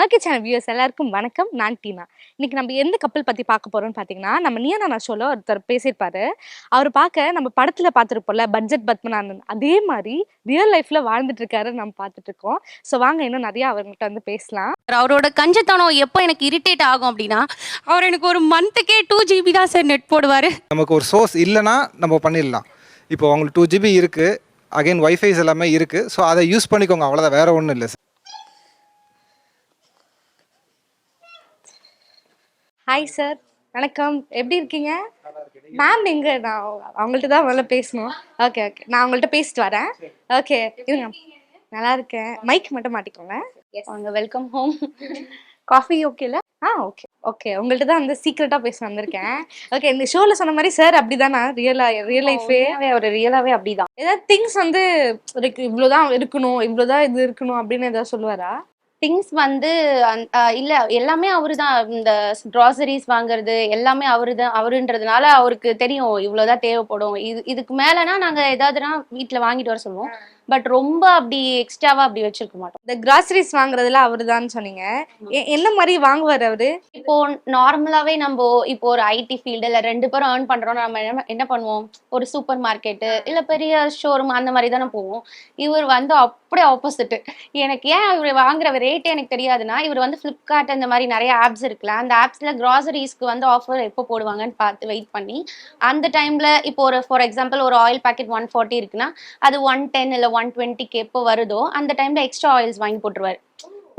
மர்க்கி channel views எல்லாருக்கும் வணக்கம். நான் டீனா. இன்னைக்கு நம்ம எந்த கப்பல் பத்தி பார்க்க போறோம்னு பார்த்தீங்கன்னா நம்ம நியனா ஷோல ஒருத்தர் பேசியிருப்பாரு. அவர் பார்க்க நம்ம படத்துல பார்த்துருப்போம்ல பட்ஜெட் பத்மநாதன். அதே மாதிரி ரியல் லைஃப்ல வாழ்ந்துட்டு இருக்காரு நம்ம பார்த்துட்டு இருக்கோம். ஸோ வாங்க இன்னும் நிறைய அவர்கிட்ட வந்து பேசலாம். அவரோட கஞ்சத்தனம் எப்போ எனக்கு இரிட்டேட் ஆகும் அப்படின்னா அவர் எனக்கு ஒரு மந்த்துக்கே டூ ஜிபி தான் சார் நெட் போடுவார். நமக்கு ஒரு சோர்ஸ் இல்லைன்னா நம்ம பண்ணிடலாம். இப்போ உங்களுக்கு டூ ஜிபி இருக்குது அகைன் வைஃபைஸ் எல்லாமே இருக்குது ஸோ அதை யூஸ் பண்ணிக்கோங்க. அவ்வளோதான் வேறு ஒன்றும் இல்லை ஹாய் சார் வணக்கம். எப்படி இருக்கீங்க? மேம் எங்க நான் அவங்கள்ட்ட தான் முதல்ல பேசணும். ஓகே ஓகே நான் அவங்கள்ட்ட பேசிட்டு வரேன். ஓகே இருங்க. நல்லா இருக்கேன். மைக் மட்டும் மாட்டிக்கோங்க. அவங்க வெல்கம் ஹோம் காஃபி ஓகேல ஆ ஓகே ஓகே உங்கள்ட்ட தான் வந்து சீக்கிரட்டா பேச வந்திருக்கேன். ஓகே இந்த ஷோல சொன்ன மாதிரி சார் அப்படிதானா ரியலா ரியல் லைஃபே அவர் ரியலாவே அப்படிதான். ஏதாவது திங்ஸ் வந்து இருக்கு இவ்வளவுதான் இருக்கணும் இவ்வளவுதான் இது இருக்கணும் அப்படின்னு ஏதாவது சொல்லுவாரா? திங்ஸ் வந்து இல்ல எல்லாமே அவரு தான் இந்த க்ராசரிஸ் வாங்குறது எல்லாமே அவரு தான் அவருன்றதுனால அவருக்கு தெரியும் இவ்வளவுதான் தேவைப்படும். இது இதுக்கு மேலனா நாங்க ஏதாவதுனா வீட்ல வாங்கிட்டு வர சொல்லுவோம். பட் ரொம்ப அப்படி எக்ஸ்ட்ராவா அப்படி வச்சிருக்க மாட்டோம். இந்த கிராசரிஸ் வாங்குறதுல அவருதான் சொன்னீங்க. எ- என்ன மாதிரி வாங்குவாரு அவரு? இப்போ நார்மலாவே நம்ம இப்போ ஒரு ஐடி ஃபீல்டு இல்ல ரெண்டு பேரும் ஏர்ன் பண்றோம் நம்ம என்ன என்ன பண்ணுவோம்? ஒரு சூப்பர் மார்க்கெட்டு இல்ல பெரிய ஷோரூம் அந்த மாதிரி தானே போவோம். இவர் வந்து அப்படியே ஆப்போசிட் எனக்கு ஏன் இவர் வாங்குற ரேட்டே எனக்கு தெரியாதுன்னா இவர் வந்து ஃப்ளிப்கார்ட் அந்த மாதிரி நிறைய ஆப்ஸ் இருக்குல்ல அந்த ஆப்ஸ்ல கிராசரிஸ்க்கு வந்து ஆஃபர் எப்போ போடுவாங்கன்னு பார்த்து வெயிட் பண்ணி அந்த டைம்ல இப்போ ஒரு ஃபார் எக்ஸாம்பிள் ஒரு ஆயில் பாக்கெட் ஒன் ஃபார்ட்டி இருக்குன்னா அது ஒன் டென் இல்லை ஒன் டுவெண்ட்டிக்கு எப்போ வருதோ அந்த டைம்ல எக்ஸ்ட்ரா ஆயில்ஸ் வாங்கி போட்டுருவாரு.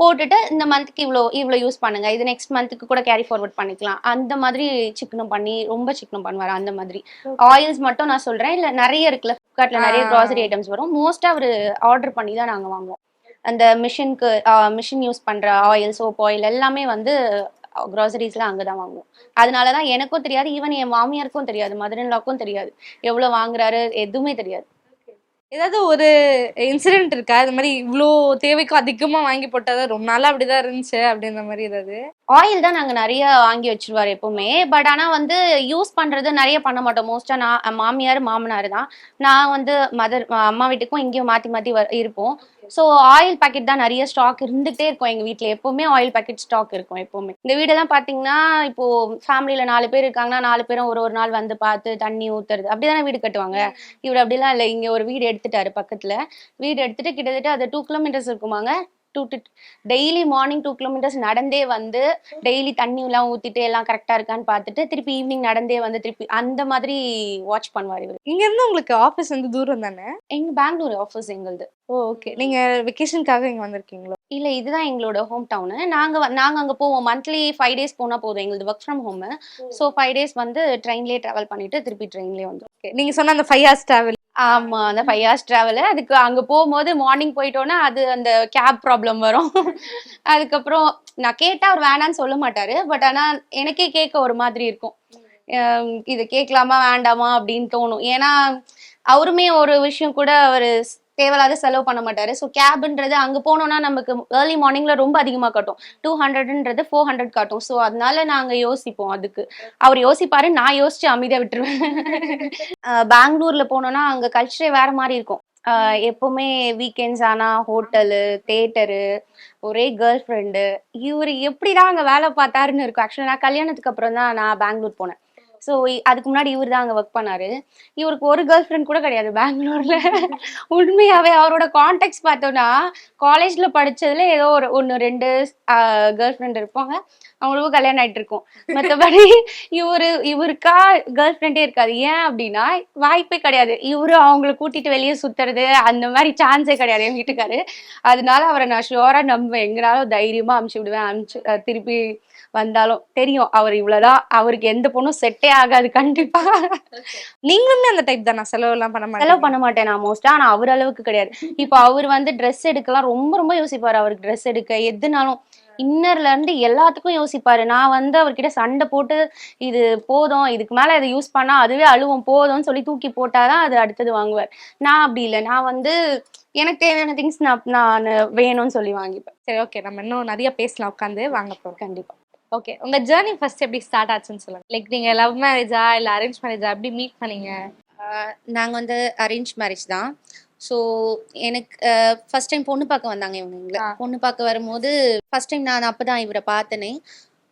போட்டுட்டு இந்த மந்த்துக்கு இவ்வளோ இவ்வளோ யூஸ் பண்ணுங்க. இது நெக்ஸ்ட் மந்த்துக்கு கூட கேரி ஃபார்வர்ட் பண்ணிக்கலாம். அந்த மாதிரி சிக்கனம் பண்ணி ரொம்ப சிக்கனம் பண்ணுவார் அந்த மாதிரி. ஆயில்ஸ் மட்டும் நான் சொல்றேன். இல்ல நிறைய இருக்குல்ல ஃப்ளிப்கார்ட்ல நிறைய. க்ராசரி ஐட்டம்ஸ் வரும். மோஸ்டா அவர் ஆர்டர் பண்ணி தான் நாங்க வாங்குவோம். அந்த மிஷினுக்கு மிஷின் யூஸ் பண்ற ஆயில் சோப் ஆயில் எல்லாமே வந்து க்ராசரிஸ்லாம் அங்கே தான் வாங்குவோம். அதனால தான் எனக்கும் தெரியாது ஈவன் என் மாமியாருக்கும் தெரியாது மதரன்லாக்கும் தெரியாது. எவ்வளோ வாங்குறாரு எதுவுமே தெரியாது. ஏதாவது ஒரு இன்சிடென்ட் இருக்கா? இந்த மாதிரி இவ்வளோ தேவைக்கும் அதிகமாக வாங்கி போட்டால் ரொம்ப நாளாக அப்படிதான் இருந்துச்சு அப்படின்ற மாதிரி ஏதாவது? ஆயில் தான் நாங்கள் நிறைய வாங்கி வச்சிருவார் எப்பவுமே. பட் ஆனால் வந்து யூஸ் பண்ணுறது நிறைய பண்ண மாட்டோம். மோஸ்ட்டாக நான் மாமியார் மாமனார் தான். நான் வந்து மதர் அம்மா வீட்டுக்கும் இங்கேயும் மாற்றி மாற்றி வ- இருப்போம். ஸோ ஆயில் பாக்கெட் தான் நிறைய ஸ்டாக் இருந்துகிட்டே இருக்கும் எங்க வீட்ல. எப்பவுமே ஆயில் பாக்கெட் ஸ்டாக் இருக்கும் எப்பவுமே. இந்த வீடெல்லாம் பாத்தீங்கன்னா இப்போ ஃபேமிலியில நாலு பேர் இருக்காங்கன்னா நாலு பேரும் ஒரு ஒரு நாள் வந்து பார்த்து தண்ணி ஊத்துறது. அப்படிதானே வீடு கட்டுவாங்க? இவர் அப்படிலாம் இல்லை. இங்க ஒரு வீடு எடுத்துட்டாரு பக்கத்துல. வீடு எடுத்துட்டு கிட்டத்தட்ட அது two kilometres இருக்குமாங்க? To daily morning two kilometres நடந்தே வந்து டெய்லி தண்ணி எல்லாம் ஊத்திட்டு எல்லாம் கரெக்டா இருக்கான்னு பார்த்துட்டு திருப்பி ஈவினிங் நடந்தே வந்து திருப்பி அந்த மாதிரி வாட்ச் பண்ணுவார் இவர். இங்க இருந்து உங்களுக்கு ஆபீஸ் வந்து தூரம் தானே? எங்க பெங்களூர் ஆஃபீஸ் எங்களுது. ஓ ஓகே நீங்க வெக்கேஷனுக்காக இங்க வந்திருக்கீங்களோ? இல்ல இதுதான் எங்களோட ஹோம் டவுனு நாங்க வ- நாங்க அங்க போவோம். மந்த்லி ஃபைவ் டேஸ் போனா போதும். எங்களுது work from home so five days வந்து ட்ரெயின்லேயே டிராவல் பண்ணிட்டு திருப்பி ட்ரெயின்லேயே வந்துடும் Okay. நீங்க சொன்ன அந்த ஃபைவ் ஹவர்ஸ் டிராவல் ஆமா அந்த ஃபைவ் ஹவர்ஸ் டிராவல் அதுக்கு அங்க போகும்போது மார்னிங் போயிட்டோன்னா அது அந்த கேப் ப்ராப்ளம் வரும். அதுக்கப்புறம் நான் கேட்டா அவர் வேணான்னு சொல்ல மாட்டாரு. பட் ஆனா எனக்கே கேட்க ஒரு மாதிரி இருக்கும். இது கேட்கலாமா வேண்டாமா அப்படின்னு தோணும். ஏன்னா அவருமே ஒரு விஷயம் கூட அவர் தேவையில்லாத செலவு பண்ண மாட்டாரு. ஸோ கேப்ன்றது அங்க போனோம்னா நமக்கு ஏர்லி மார்னிங்ல ரொம்ப அதிகமா காட்டும். டூ ஹண்ட்ரட்ன்றது ஃபோர் ஹண்ட்ரட் காட்டும். ஸோ அதனால நாங்க யோசிப்போம் அதுக்கு. அவர் யோசிப்பாரு நான் யோசிச்சு அமைதியா விட்டுருவேன். பெங்களூர்ல போனோம்னா அங்க கல்ச்சரே வேற மாதிரி இருக்கும். எப்பவுமே வீக்கெண்ட்ஸ் ஆனா ஹோட்டலு தேட்டரு ஒரே கேர்ள் ஃப்ரெண்டு இவர் எப்படிதான் அங்க வேலை பார்த்தாருன்னு இருக்கும். ஆக்சுவலா நான் கல்யாணத்துக்கு அப்புறம் தான் நான் பெங்களூர் போனேன். ஸோ அதுக்கு முன்னாடி இவர் தான் அங்கே ஒர்க் பண்ணாரு. இவருக்கு ஒரு கேர்ள் ஃப்ரெண்ட் கூட கிடையாது பெங்களூர்ல. உண்மையாவே அவரோட கான்டாக்ட்ஸ் பார்த்தோம்னா காலேஜ்ல படிச்சதுல ஏதோ ஒரு ஒன்று ரெண்டு கேர்ள் ஃப்ரெண்ட் இருப்பாங்க. அவங்களுக்கும் கல்யாணம் ஆயிட்டு இருக்கும். மற்றபடி இவரு இவருக்கா கேர்ள் ஃப்ரெண்டே இருக்காது. ஏன் அப்படின்னா வாய்ப்பே கிடையாது. இவரு அவங்கள கூட்டிட்டு வெளியே சுத்துறது அந்த மாதிரி சான்ஸே கிடையாது என் வீட்டுக்காரு. அதனால அவரை நான் ஷுவரா நம்புவேன். எங்கனாலும் தைரியமா அமுச்சு விடுவேன். அமுச்சு திருப்பி வந்தாலும் தெரியும் அவர் இவ்வளவுதான் அவருக்கு எந்த பொண்ணும் செட்டே ஆகாது கண்டிப்பா. நீங்களுமே அந்த டைப் தானா? செலவு எல்லாம் பண்ண செலவு பண்ண மாட்டேன் நான் மோஸ்டா ஆனா அவர் அளவுக்கு கிடையாது. இப்போ அவர் வந்து ட்ரெஸ் எடுக்கலாம் ரொம்ப ரொம்ப யோசிப்பாரு அவருக்கு ட்ரெஸ் எடுக்க எதுனாலும். இன்னர்ல இருந்து எல்லாத்துக்கும் யோசிப்பாரு. நான் வந்து அவர்கிட்ட சண்டை போட்டு இது போதும் இதுக்கு மேல இதை யூஸ் பண்ணா அதுவே அழுவும் போதும்னு சொல்லி தூக்கி போட்டாதான் அது அடுத்தது வாங்குவார். நான் அப்படி இல்லை. நான் வந்து எனக்கு தேவையான திங்ஸ் நான் நான் வேணும்னு சொல்லி வாங்கிப்பேன். சரி ஓகே நம்ம இன்னும் நிறைய பேசலாம். உட்காந்து வாங்க போறோம். கண்டிப்பா. ஓகே உங்க ஜேர்னி ஃபர்ஸ்ட் எப்படி ஸ்டார்ட் ஆச்சுன்னு சொல்லுங்க. லைக் நீங்க லவ் மேரேஜா இல்ல அரேஞ்ச் மேரேஜா எப்படி மீட் பண்ணீங்க? நாங்கள் வந்து அரேஞ்ச் மேரேஜ் தான். ஸோ எனக்கு ஃபர்ஸ்ட் டைம் பொண்ணு பார்க்க வந்தாங்க இவங்க எங்களை. பொண்ணு பார்க்க வரும்போது ஃபர்ஸ்ட் டைம் நான் அப்போ தான் இவரை பார்த்தனே.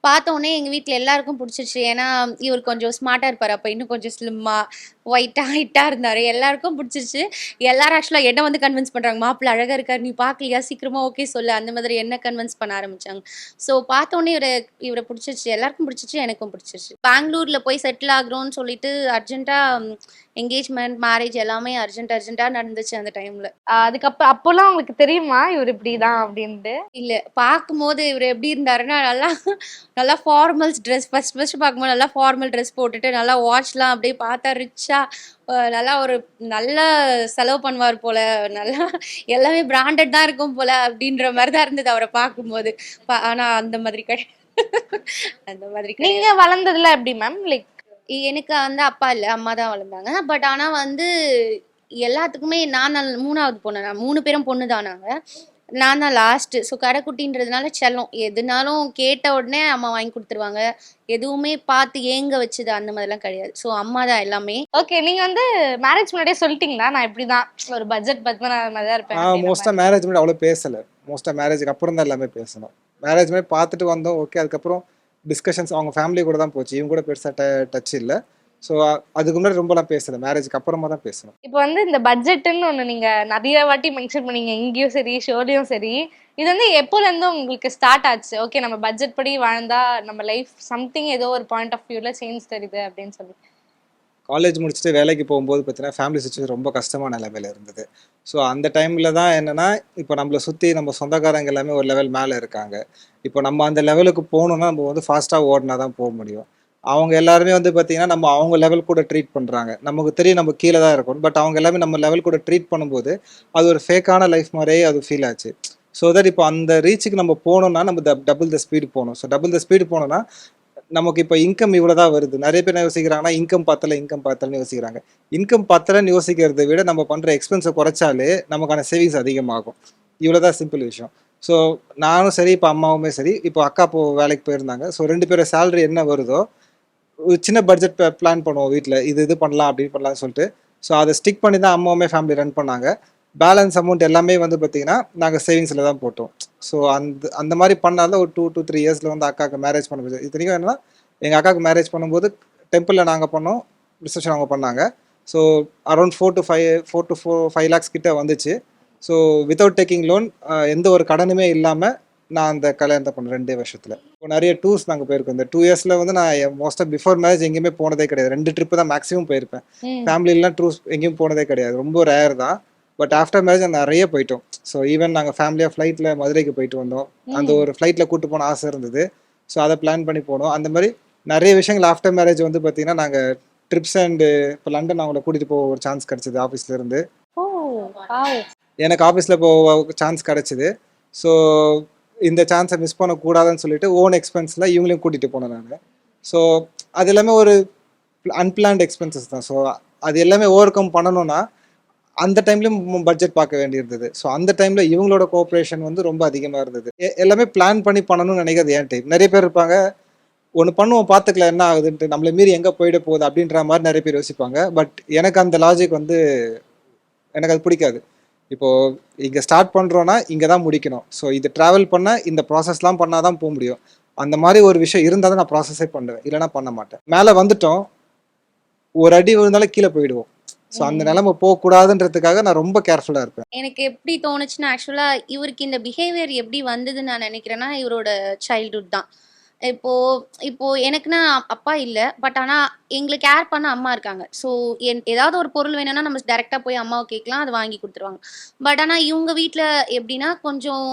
பார்த்த உடனே எங்கள் வீட்டில் எல்லாருக்கும் பிடிச்சிருச்சு. ஏன்னா இவர் கொஞ்சம் ஸ்மார்ட்டாக இருப்பார். அப்போ இன்னும் கொஞ்சம் ஸ்லிம்மாக ஒயிட்டாக ஹைட்டாக இருந்தார். எல்லாருக்கும் பிடிச்சிருச்சு. எல்லாரும் ஆக்சுவலாக என்ன வந்து கன்வின்ஸ் பண்ணுறாங்க மாப்பிள்ளை அழகாக இருக்கார். நீ பார்க்கலையா? சீக்கிரமாக ஓகே சொல்லு. அந்த மாதிரி என்ன கன்வின்ஸ் பண்ண ஆரம்பிச்சாங்க. ஸோ பார்த்தோன்னே இவரை இவரை பிடிச்சிருச்சு. எல்லாருக்கும் பிடிச்சிருச்சு. எனக்கும் பிடிச்சிருச்சு. பெங்களூரில் போய் செட்டில் ஆகுறோம்னு சொல்லிட்டு அர்ஜென்ட்டாக என்கேஜ்மெண்ட் மேரேஜ் எல்லாமே அர்ஜென்ட் அர்ஜென்ட்டாக நடந்துச்சு அந்த டைமில் அதுக்கப்புறம் அப்போல்லாம் உங்களுக்கு தெரியுமா? இவர் இப்படிதான் அப்படின்ட்டு? இல்ல. பார்க்கும்போது இவர் எப்படி இருந்தாருன்னா நல்லா நல்லா ஃபார்மல்ஸ் ட்ரெஸ் ஃபர்ஸ்ட் ஃபர்ஸ்ட் பார்க்கும்போது நல்லா ஃபார்மல் ட்ரெஸ் போட்டுட்டு நல்லா வாட்ச்லாம் அப்படியே பார்த்தா ரிச்சா நல்லா ஒரு நல்ல செலவு பண்ணுவார் போல நல்லா எல்லாமே பிராண்டட் தான் இருக்கும் போல அப்படின்ற மாதிரி தான் இருந்தது அவரை பார்க்கும்போது. பா- ஆனா அந்த மாதிரி கிடையாது அந்த மாதிரி நீங்க வளர்ந்ததுல எப்படி மேம் லைக் எனக்கு வந்து அப்பா இல்லை அம்மா தான் வளர்ந்தாங்க. பட் ஆனால் வந்து எல்லாத்துக்குமே நான் மூணாவது பொண்ணு நான் மூணு பேரும் பொண்ணு தான் நாங்கள் நான் தான் லாஸ்ட்டு ஸோ கடைக்குட்டின்றதுனால செல்லம். எதுனாலும் கேட்ட உடனே அம்மா வாங்கி கொடுத்துருவாங்க. எதுவுமே பார்த்து ஏங்க வச்சது? அந்த மாதிரிலாம் கிடையாது. ஸோ அம்மா தான் எல்லாமே. ஓகே நீங்க வந்து மேரேஜ் முன்னாடியே சொல்லிட்டீங்களா? நான் இப்படிதான் ஒரு பட்ஜெட் பத்மனா மாதிரி தான் இருப்பேன். மோஸ்ட்டாக மேரேஜ் முன்னாடி அவ்வளோ பேசலை. மோஸ்ட்டாக மேரேஜுக்கு அப்புறம் தான் எல்லாமே பேசணும். மேரேஜ் மாதிரி பார்த்துட்டு வந்தோம். ஓகே அதுக்கப்புறம் டிஸ்கஷன்ஸ் அவங்க ஃபேமிலி கூட தான் போச்சு. இவங்க கூட பெருசாக ட டச் இல்லை. ஸோ அதுக்கு முன்னாடி ரொம்பலாம் பேசலை. மேரேஜுக்கு அப்புறமா தான் பேசணும். இப்போ வந்து இந்த பட்ஜெட்னு ஒன்று நீங்க நிறைய வாட்டி மென்ஷன் பண்ணீங்க. இங்கேயும் சரி ஷோலையும் சரி. இது வந்து எப்போல இருந்து உங்களுக்கு ஸ்டார்ட் ஆச்சு? ஓகே நம்ம பட்ஜெட் படி வாழ்ந்தா நம்ம லைஃப் சம்திங் ஏதோ ஒரு பாயிண்ட் ஆஃப் வியூல சேஞ்ச் தெரியுது அப்படின்னு சொல்லி. காலேஜ் முடிச்சுட்டு வேலைக்கு போகும்போது பார்த்தீங்கன்னா ஃபேமிலி சுச்சுவேஷன் ரொம்ப கஷ்டமான நிலைமையில இருந்தது. ஸோ அந்த டைமில் தான் என்னென்னா இப்போ நம்மளை சுற்றி நம்ம சொந்தக்காரங்க எல்லாமே ஒரு லெவல் மேலே இருக்காங்க. இப்போ நம்ம அந்த லெவலுக்கு போகணுன்னா நம்ம வந்து ஃபாஸ்ட்டாக ஓடினா தான் போக முடியும். அவங்க எல்லாருமே வந்து பார்த்தீங்கன்னா நம்ம அவங்க லெவல் கூட ட்ரீட் பண்ணுறாங்க நமக்கு தெரியும் நம்ம கீழே தான் இருக்கும். பட் அவங்க எல்லாமே நம்ம லெவல் கூட ட்ரீட் பண்ணும்போது அது ஒரு ஃபேக்கான லைஃப் மாதிரியே அது ஃபீல் ஆச்சு. ஸோ தட் இப்போ அந்த ரீச்சுக்கு நம்ம போகணும்னா நம்ம டபுள் த ஸ்பீடு போகணும். ஸோ டபுள் த ஸ்பீடு போனோம்னா நமக்கு இப்போ இன்கம் இவ்வளோ தான் வருது. நிறைய பேர் யோசிக்கிறாங்கன்னா இன்கம் பத்தலை இன்கம் பத்தலைன்னு யோசிக்கிறாங்க. இன்கம் பத்தலைன்னு யோசிக்கிறத விட நம்ம பண்ணுற எக்ஸ்பென்ஸை குறைச்சாலே நமக்கான சேவிங்ஸ் அதிகமாகும். இவ்வளோ தான் சிம்பிள் விஷயம். ஸோ நானும் சரி இப்போ அம்மாவுமே சரி இப்போ அக்கா இப்போ வேலைக்கு போயிருந்தாங்க. ஸோ ரெண்டு பேரும் சேலரி என்ன வருதோ ஒரு சின்ன பட்ஜெட் பிளான் பண்ணுவோம் வீட்டில் இது இது பண்ணலாம் அப்படின்னு பண்ணலாம்னு சொல்லிட்டு. ஸோ அதை ஸ்டிக் பண்ணி தான் அம்மாவுமே ஃபேமிலி ரன் பண்ணாங்க. பேலன்ஸ் அமௌண்ட் எல்லாமே வந்து பார்த்தீங்கன்னா நாங்கள் சேவிங்ஸில் தான் போட்டோம். ஸோ அந்த அந்த மாதிரி பண்ணாலும் ஒரு டூ டூ த்ரீ இயர்ஸில் வந்து அக்காவுக்கு மேரேஜ் பண்ண பண்ணும்போது இத்தனைக்கும் என்னன்னா எங்கள் அக்காவுக்கு மேரேஜ் பண்ணும்போது டெம்பிளில் நாங்கள் பண்ணோம் ரிசப்ஷன் அவங்க பண்ணாங்க. So around four to five four to four five lakhs கிட்ட வந்துச்சு. ஸோ வித்தவுட் டேக்கிங் லோன் எந்த ஒரு கடனுமே இல்லாமல் நான் அந்த கல்யாணத்தை பண்ணேன் ரெண்டே வருஷத்தில். இப்போ நிறைய டூர்ஸ் நாங்கள் போயிருக்கோம். இந்த டூ இயர்ஸில் வந்து நான் மோஸ்ட்டாக பிஃபோர் மேரேஜ் எங்கேயுமே போனதே கிடையாது. ரெண்டு ட்ரிப்பு தான் மேக்ஸிமம் போயிருப்பேன். ஃபேமிலிலாம் டூர்ஸ் எங்கேயும் போனதே கிடையாது. ரொம்ப ரேர் தான். பட் ஆஃப்டர் மேரேஜ் நிறைய போயிட்டோம். ஸோ ஈவன் நாங்கள் ஃபேமிலியாக ஃப்ளைட்டில் மதுரைக்கு போயிட்டு வந்தோம். அந்த ஒரு ஃப்ளைட்டில் கூட்டு போன ஆசை இருந்தது. ஸோ அதை பிளான் பண்ணி போனோம். அந்த மாதிரி நிறைய விஷயங்கள் ஆஃப்டர் மேரேஜ் வந்து பார்த்தீங்கன்னா நாங்கள் ட்ரிப்ஸ் அண்டு இப்போ லண்டன் அவங்கள கூட்டிகிட்டு போக ஒரு சான்ஸ் கிடச்சிது ஆஃபீஸ்ல இருந்து. ஓ wow. எனக்கு ஆஃபீஸில் போக சான்ஸ் கிடச்சிது. ஸோ இந்த சான்ஸை மிஸ் பண்ணக்கூடாதுன்னு சொல்லிட்டு ஓன் எக்ஸ்பென்ஸில் இவங்களையும் கூட்டிகிட்டு போனேன் நான். ஸோ அது எல்லாமே ஒரு அன்பிளான்ட் எக்ஸ்பென்சஸ் தான். ஸோ அது எல்லாமே ஓவர் கம் பண்ணணும்னா அந்த டைம்லயும் பட்ஜெட் பார்க்க வேண்டியிருந்தது. ஸோ அந்த டைமில் இவங்களோட கோஆப்ரேஷன் வந்து ரொம்ப அதிகமாக இருந்தது. எல்லாமே பிளான் பண்ணி பண்ணணும்னு நினைக்கிறது ஏன் டைம் நிறைய பேர் இருப்பாங்க ஒன்று பண்ணுவோம் பார்த்துக்கலாம் என்ன ஆகுதுன்ட்டு. நம்மளை மீறி எங்கே போயிட போகுது? அப்படின்ற மாதிரி நிறைய பேர் யோசிப்பாங்க. பட் எனக்கு அந்த லாஜிக் வந்து எனக்கு அது பிடிக்காது. இப்போ இங்கே ஸ்டார்ட் பண்ணுறோன்னா இங்கே தான் முடிக்கணும். ஸோ இது ட்ராவல் பண்ண இந்த ப்ராசஸ்லாம் பண்ணால் தான் போக முடியும். அந்த மாதிரி ஒரு விஷயம் இருந்தால் தான் நான் ப்ராசஸே பண்ணுவேன். இல்லைன்னா பண்ண மாட்டேன். மேலே வந்துட்டோம். ஒரு அடி விழுந்தாலும் கீழே போயிடுவோம். ஸோ அந்த நிலைமை போகக்கூடாதுன்றதுக்காக நான் ரொம்ப கேர்ஃபுல்லாக இருப்பேன். எனக்கு எப்படி தோணுச்சுன்னா ஆக்சுவலா இவருக்கு இந்த பிஹேவியர் எப்படி வந்ததுன்னு நான் நினைக்கிறேன்னா இவரோட சைல்ட்ஹுட் தான். இப்போ இப்போ எனக்குன்னா அப்பா இல்லை பட் ஆனா எங்களுக்கு கேர் பண்ண அம்மா இருக்காங்க. ஸோ என் ஏதாவது ஒரு பொருள் வேணும்னா நம்ம டைரக்டா போய் அம்மாவை கேட்கலாம் அது வாங்கி கொடுத்துருவாங்க. பட் ஆனா இவங்க வீட்டில் எப்படின்னா கொஞ்சம்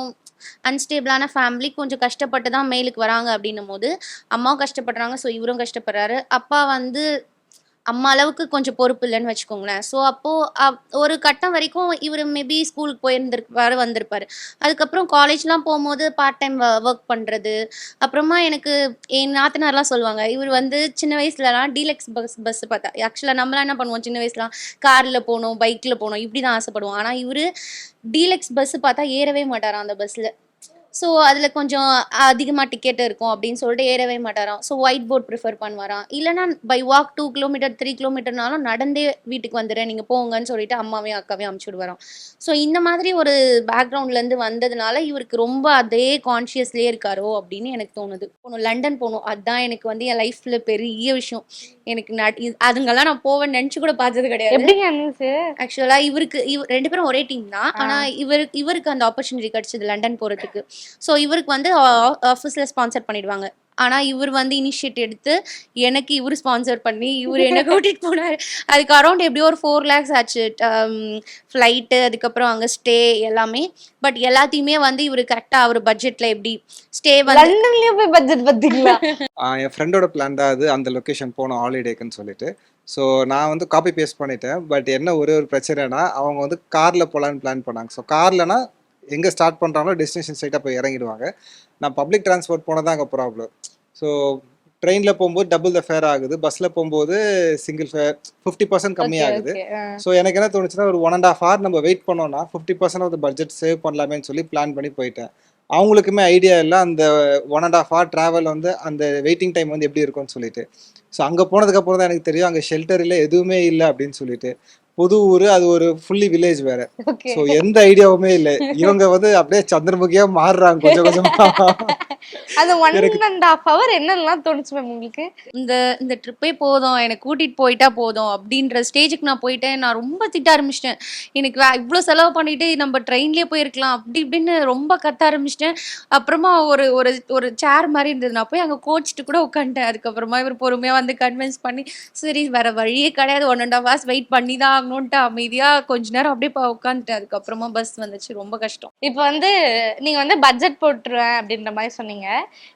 அன்ஸ்டேபிளான ஃபேமிலி கொஞ்சம் கஷ்டப்பட்டு தான் மேலுக்கு வராங்க அப்படின்னும் போது அம்மாவும் கஷ்டப்படுறாங்க ஸோ இவரும் கஷ்டப்படுறாரு. அப்பா வந்து அம்மா அளவுக்கு கொஞ்சம் பொறுப்பு இல்லைன்னு வச்சுக்கோங்களேன். ஸோ அப்போ அப்- ஒரு கட்டம் வரைக்கும் இவர் மேபி ஸ்கூலுக்கு போயிருந்திருப்பாரு வந்திருப்பாரு. அதுக்கப்புறம் காலேஜ்லாம் போகும்போது பார்ட் டைம் ஒர்க் பண்ணுறது அப்புறமா எனக்கு என் நாத்தனார்லாம் சொல்லுவாங்க இவர் வந்து சின்ன வயசுலலாம் டீலக்ஸ் பஸ் பஸ் பார்த்தா ஆக்சுவலாக நம்மளாம் என்ன பண்ணுவோம் சின்ன வயசுலாம்? காரில் போகணும் பைக்கில் போகணும் இப்படி தான் ஆசைப்படுவோம். ஆனால் இவர் டீலக்ஸ் பஸ் பார்த்தா ஏறவே மாட்டாராம் அந்த பஸ்ஸில் ஸோ அதில் கொஞ்சம் அதிகமாக டிக்கெட் இருக்கும் அப்படின்னு சொல்லிட்டு ஏறவே மாட்டாராம். ஸோ ஒயிட் போர்ட் ப்ரிஃபர் பண்ணுவாராம். இல்லைனா by walk two kilometre three கிலோமீட்டர்னாலும் நடந்தே வீட்டுக்கு வந்துடுறேன் நீங்கள் போங்கன்னு சொல்லிட்டு அம்மாவையும் அக்காவையும் அமுச்சு விடுவாராம். ஸோ இந்த மாதிரி ஒரு பேக்ரவுண்ட்லேருந்து வந்ததுனால இவருக்கு ரொம்ப அதே கான்ஷியஸ்லேயே இருக்காரோ அப்படின்னு எனக்கு தோணுது. போகணும் லண்டன் போகணும் அதுதான் எனக்கு வந்து என் லைஃப்பில் பெரிய விஷயம். எனக்கு அதுங்கெல்லாம் நான் போவேன்னு நினச்சி கூட பார்த்தது கிடையாது. எப்படிங்க இருந்துச்சு ஆக்சுவலா இவருக்கு இவ ரெண்டு பேரும் ஒரே டீம் தான். ஆனா இவருக்கு இவருக்கு அந்த ஆப்பர்ச்சுனிட்டி கிடைச்சது லண்டன் போறதுக்கு. ஸோ இவருக்கு வந்து ஆஃபீஸ்ல ஸ்பான்சர் பண்ணிடுவாங்க. ஆனா இவர் வந்து இனிஷியேட் எடுத்து எனக்கு இவர் ஸ்பான்சர் பண்ணி இவர் என்ன கூட்டிட்டு போனாரு. அதுக்கு அரௌண்ட் எப்படியோ ஒரு ஃபோர் லேக்ஸ் ஆச்சு. ஃப்ளைட்டு அதுக்கப்புறம் அங்க ஸ்டே எல்லாமே. பட் எல்லாத்தையுமே வந்து இவர் கரெக்டா அவர் பட்ஜெட்ல எப்படி ஸ்டே வந்து போய் பட்ஜெட் பாத்தீங்களா? ஆஹ் என் ஃப்ரெண்டோட பிளான் தான் அது. அந்த லொக்கேஷன் போகணும் ஹாலிடேக்குன்னு சொல்லிட்டு. ஸோ நான் வந்து காப்பி பேஸ்ட் பண்ணிட்டேன். பட் என்ன ஒரே ஒரு பிரச்சனைனா அவங்க வந்து காரில் போகலான்னு பிளான் பண்ணாங்க. ஸோ கார்லனா எங்கே ஸ்டார்ட் பண்ணுறாங்களோ டெஸ்டினேஷன் ஸ்ட்ரைட்டாக போய் இறங்கிடுவாங்க. நான் பப்ளிக் டிரான்ஸ்போர்ட் போனது தான் அங்கே ப்ராப்ளம் ஸோ ட்ரெயினில் போகும்போது டபுள் த ஃபேர் ஆகுது. பஸ்ஸில் போகும்போது சிங்கிள் ஃபேர் ஃபிஃப்டி பர்சன்ட் கம்மியாகுது ஸோ எனக்கு என்ன தோணுச்சுன்னா ஒரு ஒன் அண்ட் ஆஃப் ஹவர் நம்ம வெயிட் பண்ணோம்னா fifty percent of budget save பண்ணலாமேன்னு சொல்லி பிளான் பண்ணி போயிட்டேன். அவங்களுக்குமே ஐடியா இல்லை அந்த one and half hour travel வந்து அந்த வெயிட்டிங் டைம் வந்து எப்படி இருக்கும்னு சொல்லிட்டு. ஸோ அங்கே போனதுக்கப்புறம் தான் எனக்கு தெரியும் அங்கே ஷெல்டர் இல்லை எதுவுமே இல்லை அப்படின்னு சொல்லிட்டு. புது ஊர் அது ஒரு ஃபுல்லி வில்லேஜ் வேற. ஸோ எந்த ஐடியாவுமே இல்லை. இவங்க வந்து அப்படியே சந்திரமுகியா மாறுறாங்க கொஞ்சம் கொஞ்சமா. அந்த ஒன் அண்ட் ஹாஃப் ஹவர் என்னெல்லாம் தோணுச்சு மேம் உங்களுக்கு? இந்த இந்த ட்ரிப்பே போதும் எனக்கு கூட்டிட்டு போயிட்டா போதும் அப்படின்ற ஸ்டேஜுக்கு நான் போயிட்டேன். நான் ரொம்ப திட்ட ஆரம்பிச்சிட்டேன். எனக்கு இவ்வளோ செலவு பண்ணிட்டு நம்ம ட்ரெயின்லேயே போயிருக்கலாம். அப்படி இப்படின்னு ரொம்ப கத்த ஆரம்பிச்சிட்டேன். அப்புறமா ஒரு ஒரு ஒரு சேர் மாதிரி இருந்தது. நான் போய் அங்கே கோச்சிட்டு கூட உட்காந்துட்டேன். அதுக்கப்புறமா இவர் பொறுமையாக வந்து கன்வின்ஸ் பண்ணி சரி வேற வழியே கிடையாது. One and half hours wait பண்ணி தான் ஆகணுன்ட்டு அமைதியாக கொஞ்ச நேரம் அப்படியே உட்காந்துட்டேன். அதுக்கப்புறமா பஸ் வந்துச்சு. ரொம்ப கஷ்டம். இப்போ வந்து நீங்க வந்து பட்ஜெட் போட்டுருவேன் அப்படின்ற மாதிரி சொன்னீங்க.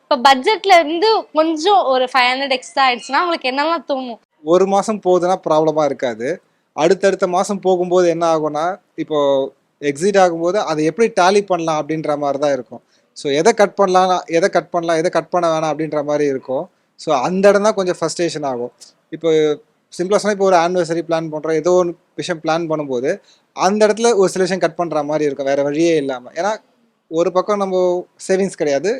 இப்போ பட்ஜெட்ல இருந்து கொஞ்சம் ஒரு ஃபைவ் ஹண்ட்ரட் எக்ஸ்ட்ரா ஆயிடுச்சுன்னா உங்களுக்கு என்னெல்லாம் தோணும்? ஒரு மாசம் போகுதுன்னா ப்ராப்ளமா இருக்காது. அடுத்தடுத்த மாசம் போகும்போது என்ன ஆகும்னா இப்போ எக்ஸிட் ஆகும்போது அதை எப்படி டேலி பண்ணலாம் அப்படின்ற மாதிரி தான் இருக்கும். ஸோ எதை கட் பண்ணலாம் எதை கட் பண்ணலாம் எதை கட் பண்ண வேணாம் அப்படின்ற மாதிரி இருக்கும். ஸோ அந்த இடம் தான் கொஞ்சம் ஃபர்ஸ்டேஷன் ஆகும். இப்போ சிம்பிளாக சொன்னால் இப்போ ஒரு ஆனிவர்சரி பிளான் பண்ணுறோம் ஏதோ ஒரு விஷயம் பிளான் பண்ணும்போது அந்த இடத்துல ஒரு சில விஷயம் கட் பண்ணுற மாதிரி இருக்கும். வேறு வழியே இல்லாமல் ஏன்னா ஒரு பக்கம் நம்ம சேவிங்ஸ் கிடையாது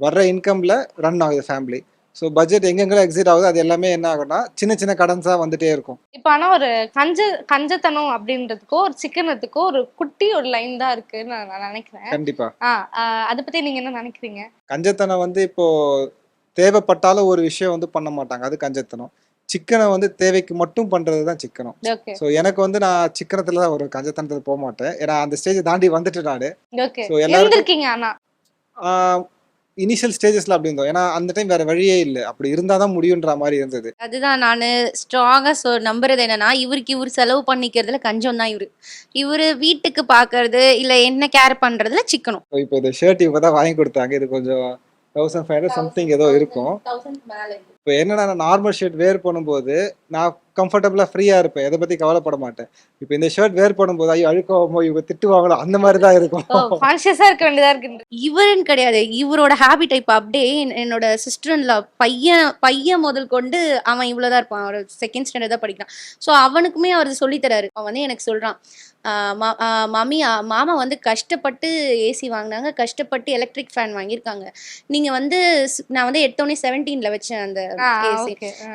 வர்ற இன்கம்ல ரன் ஆகுது ஃபேமிலி ஸோ பட்ஜெட் எங்கெங்கெல்லாம் எக்ஸிட் ஆகுது அது எல்லாமே என்ன ஆகும்னா சின்ன சின்ன கடன்ஸாக வந்துட்டே இருக்கும். இப்போ ஆனா ஒரு கஞ்ச கஞ்சத்தனம் அப்படின்றதுக்கோ ஒரு சிக்கனத்துக்கோ ஒரு குட்டி ஒரு லைன் தான் இருக்குன்னு நான் நான் நினைக்கிறேன். கண்டிப்பா. ஆ அதை பத்தி நீங்க என்ன நினைக்கிறீங்க? கஞ்சத்தனம் வந்து இப்போ தேவைப்பட்டாலும் ஒரு விஷயம் வந்து பண்ண மாட்டாங்க. அது கஞ்சத்தனம். சிக்கனை வந்து தேவைக்கு மட்டும் பண்றது தான் சிக்கனம். ஸோ எனக்கு வந்து நான் சிக்கனத்துல தான் ஒரு கஞ்சத்தனத்துல போக மாட்டேன். ஏன்னா அந்த ஸ்டேஜை தாண்டி வந்துட்டு நானு. ஸோ ஆனா? இனிஷியல் ஸ்டேஜஸ்ல அப்படி இருந்தோம். ஏன்னா அந்த டைம் வேற வழியே இல்லை. அப்படி இருந்தாதான் தான் முடியுன்ற மாதிரி இருந்தது. அதுதான் நான் ஸ்ட்ராங்காக சொ நம்புறது என்னன்னா இவருக்கு இவர் செலவு பண்ணிக்கிறதுல கஞ்சம் தான் இவரு. இவரு வீட்டுக்கு பார்க்கறது இல்லை என்ன கேர் பண்றதுல சிக்கணும். So, இப்போ இந்த ஷர்ட் இப்போ தான் வாங்கி கொடுத்தாங்க. இது கொஞ்சம் தௌசண்ட் ஃபைவ் ஹண்ட்ரட் சம்திங் ஏதோ இருக்கும். இப்போ என்னன்னா நான் நார்மல் ஷர்ட் வேர் பண்ணும்போது நான் கம்ஃபர்டபுளாக ஃப்ரீயாக இருப்பேன். எதை பற்றி கவலைப்பட மாட்டேன். இப்போ இந்த ஷர்ட் வேர் பண்ணும்போது ஐயோ அழுக்காமோ இவங்க திட்டுவாங்களோ அந்த மாதிரி தான் இருக்கும் கான்சியஸா இருக்க வேண்டியதா இருக்கு இவருன்னு கிடையாது. இவரோட ஹேபிட் இப்போ அப்படியே என்- என்னோட சிஸ்டர்ல பையன் பையன் முதல் கொண்டு அவன் இவ்வளோதான் இருப்பான். ஒரு செகண்ட் ஸ்டாண்டர்ட் தான் படிக்கிறான். ஸோ அவனுக்குமே அவர் சொல்லித்தராரு அவன் வந்து எனக்கு சொல்றான் ஆஹ் மா- ஆஹ் மாமி மாமா வந்து கஷ்டப்பட்டு ஏசி வாங்கினாங்க. கஷ்டப்பட்டு எலக்ட்ரிக் ஃபேன் வாங்கியிருக்காங்க. நீங்க வந்து நான் வந்து எடுத்தோடனே செவன்டீன்ல வச்சேன் அந்த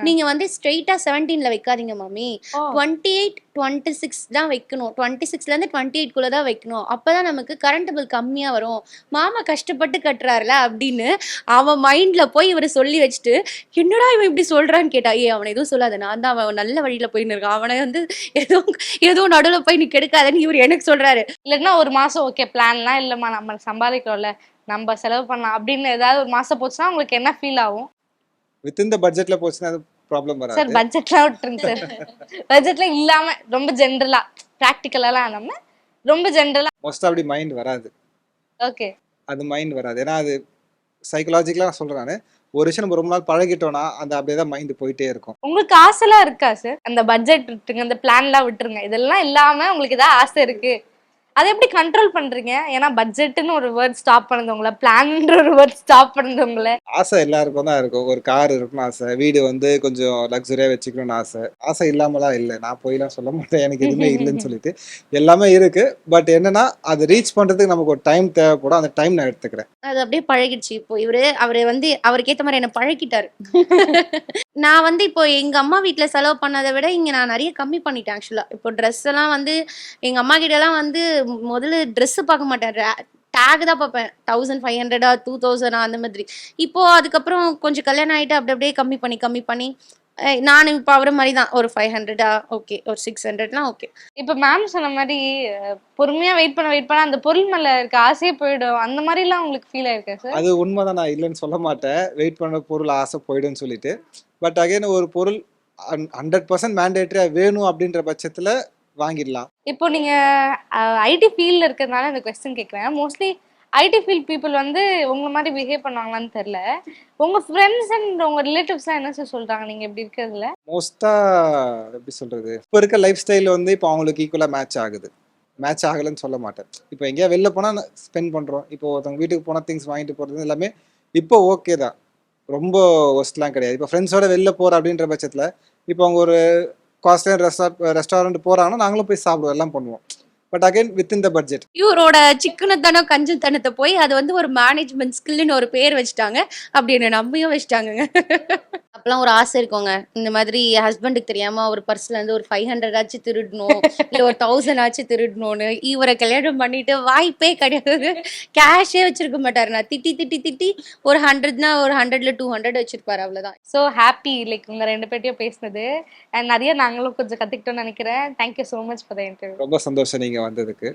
நீங்க வந்து ஸ்ட்ரெயிட்டா செவன்டீன்ல வைக்காதீங்க மாமி. டுவெண்ட்டி எயிட் டுவெண்ட்டி சிக்ஸ் தான் வைக்கணும். டுவெண்ட்டி சிக்ஸ்லேருந்து டுவெண்ட்டி எயிட்குள்ளே தான் வைக்கணும். அப்போ தான் நமக்கு கரண்ட் பில் கம்மியாக வரும். மாமா கஷ்டப்பட்டு கட்டுறாருல அப்படின்னு அவன் மைண்டில் போய் இவர் சொல்லி வச்சுட்டு என்னடா இவன் இப்படி சொல்கிறான்னு கேட்டா? ஏ அவனை எதுவும் சொல்லாத. நான் தான் அவன் நல்ல வழியில் போயின்னு இருக்கான். அவனை வந்து ஏதோ ஏதோ நடுவில் போய் நீ கெடுக்காதன்னு இவர் எனக்கு சொல்கிறாரு இல்லைன்னா ஒரு மாசம் ஓகே பிளான்லாம் இல்லம்மா. நம்ம சம்பாதிக்கிறோம்ல. நம்ம செலவு பண்ணலாம் அப்படின்னு ஏதாவது ஒரு மாசம் போச்சுன்னா உங்களுக்கு என்ன ஃபீல் ஆகும்? வித் இந்த பட்ஜெட்ல போச்சுன்னா அது ப்ராப்ளம் சார் வராது பட்ஜெட்லாம் விட்டுருங்க சார் பட்ஜெட்ல இல்லாம ரொம்ப ஜென்ரலா ப்ராக்டிக்கலாலாம் இல்லாம ரொம்ப ஜென்ரலா மோஸ்ட்டாக அப்படி மைண்ட் வராது. ஓகே அது மைண்ட் வராது. ஏன்னா அது சைக்கலாஜிக்கலாக நான் சொல்கிறேன் நான். ஒரு விஷயம் நம்ம ரொம்ப நாள் பழகிட்டோம்னா அந்த அப்படியே தான் மைண்ட் போயிட்டே இருக்கும். உங்களுக்கு ஆசைலாம் இருக்கா சார் அந்த பட்ஜெட் விட்டுருங்க அந்த பிளான்லாம் விட்டுருங்க. இதெல்லாம் இல்லாம உங்களுக்கு ஏதாவது ஆசை இருக்கு. அதை எப்படி கண்ட்ரோல் பண்றீங்க? ஏன்னா பட்ஜெட்னு ஒரு வேர்ட் ஸ்டாப் பண்ணதவங்கள பிளான்ன்ற ஒரு வேர்ட் ஸ்டாப் பண்ணதவங்கள ஆசை எல்லாருக்கும் தான் இருக்கும். ஒரு கார் இருக்கணும்னு ஆசை. வீடு வந்து கொஞ்சம் லக்ஸரியா வச்சுக்கணும்னு ஆசை. ஆசை இல்லாமலாம் இல்லை. நான் போயெல்லாம் சொல்ல மாட்டேன். எனக்கு எதுவுமே இல்லைன்னு சொல்லிட்டு. எல்லாமே இருக்கு. பட் என்னன்னா அதை ரீச் பண்றதுக்கு நமக்கு ஒரு டைம் தேவைப்படும். அந்த டைம் நான் எடுத்துக்கிறேன். அது அப்படியே பழகிடுச்சு. இப்போ இவரு அவரு வந்து அவருக்கு ஏத்த மாதிரி என்ன பழக்கிட்டாரு நான் வந்து இப்போ எங்க அம்மா வீட்ல செலவு பண்ணதை விட இங்க நான் நிறைய கம்மி பண்ணிட்டேன் ஆக்சுவலா இப்போ ட்ரெஸ் எல்லாம் வந்து எங்க அம்மா கிட்ட எல்லாம் வந்து முதல்ல Dress பார்க்க மாட்டேன். டேக் தான் பார்ப்பேன். தௌசண்ட் ஃபைவ் ஹண்ட்ரடா டூ தௌசண்டா அந்த மாதிரி. இப்போ அதுக்கப்புறம் கொஞ்சம் கல்யாணம் ஆயிட்டு அப்படி அப்படியே கம்மி பண்ணி கம்மி பண்ணி நானும் இப்போ அவரை மாதிரி தான் ஒரு ஃபைவ் ஹண்ட்ரடா ஓகே ஒரு சிக்ஸ் ஹண்ட்ரட்லாம் ஓகே இப்ப மேம் சொன்ன மாதிரி அஹ், பொறுமையா வெயிட் பண்ண வெயிட் பண்ண அந்த பொருள் மேல இருக்க ஆசையே போயிடும். அந்த மாதிரி எல்லாம் உங்களுக்கு ஃபீல் ஆயிருக்கா சார் அது உண்மைதான். நான் இல்லைன்னு சொல்ல மாட்டேன். வெயிட் பண்ண பொருள் ஆசை போயிடும்னு சொல்லிட்டு. பட் அகைன் ஒரு பொருள் ஹண்ட்ரட் பர்சன்ட் மேண்டேட்டரியா வேணும் அப்படின்ற பட்சத்துல வாங்கிடலாம். இப்போ நீங்க ஐடி ஃபீல்ட்ல இருக்கிறதுனால இந்த கொஸ்டின் கேக்குறேன். மோஸ்ட்லி ஐடி ஃபீல்ட் பீப்புள் வந்து உங்களை மாதிரி பிஹேவ் பண்ணுவாங்களான்னு தெரியல. உங்க ஃப்ரெண்ட்ஸ் அண்ட் உங்க ரிலேட்டிவ்ஸ் என்ன சார் சொல்றாங்க? நீங்க இப்படி இருக்கிறதுல? மோஸ்டா எப்படி சொல்றது? இப்போ இருக்க லைஃப் ஸ்டைல் வந்து இப்போ அவங்களுக்கு ஈக்குவலா மேட்ச் ஆகுது. மேட்ச் ஆகலைன்னு சொல்ல மாட்டேன். இப்போ எங்கேயா வெளில போனா ஸ்பெண்ட் பண்றோம். இப்போ ஒருத்தவங்க வீட்டுக்கு போனா திங்ஸ் வாங்கிட்டு போறது எல்லாமே இப்போ ஓகே தான். ரொம்ப ஒஸ்ட்லாம் கிடையாது. இப்போ ஃப்ரெண்ட்ஸோட வெளில போற அப்படின்ற பட்சத்துல இப்போ அவங்க ஒரு காஸ்ட்லியான ரெஸ்டார் ரெஸ்டாரண்ட் போறாங்கன்னா நாங்களும் போய் சாப்பிடுவோம் எல்லாம் பண்ணுவோம். But again within the budget இவரோட சிக்கனத்தனம் கஞ்சத்தனத்தை போய் அது வந்து ஒரு மேனேஜ்மெண்ட் ஸ்கில்னு ஒரு பேர் வச்சுட்டாங்க. அப்படி என்ன நம்பியும் வச்சுட்டாங்கங்க. அப்பெல்லாம் ஒரு ஆசை இருக்குங்க. இந்த மாதிரி ஹஸ்பண்டுக்கு தெரியாம ஒரு பர்ஸ்ல இருந்து ஒரு ஃபைவ் ஹண்ட்ரட் ஆச்சு திருடணும். இல்ல ஒரு தௌசண்ட் ஆச்சு திருடணும்னு இவரை கல்யாணம் பண்ணிட்டு வாய்ப்பே கிடையாது. கேஷே வச்சிருக்க மாட்டாரு. நான் திட்டி திட்டி திட்டி ஒரு ஹண்ட்ரட்னா ஒரு ஹண்ட்ரட்ல டூ ஹண்ட்ரட் வச்சிருப்பாரு அவ்வளவுதான். ஸோ ஹாப்பி லைக் உங்க ரெண்டு பேர்ட்டையும் பேசினது. அண்ட் நிறைய நாங்களும் கொஞ்சம் கத்துக்கிட்டோம்னு நினைக்கிறேன். Thank you so much for the interview ரொம்ப சந்தோஷம் நீங்க வந்ததுக்கு.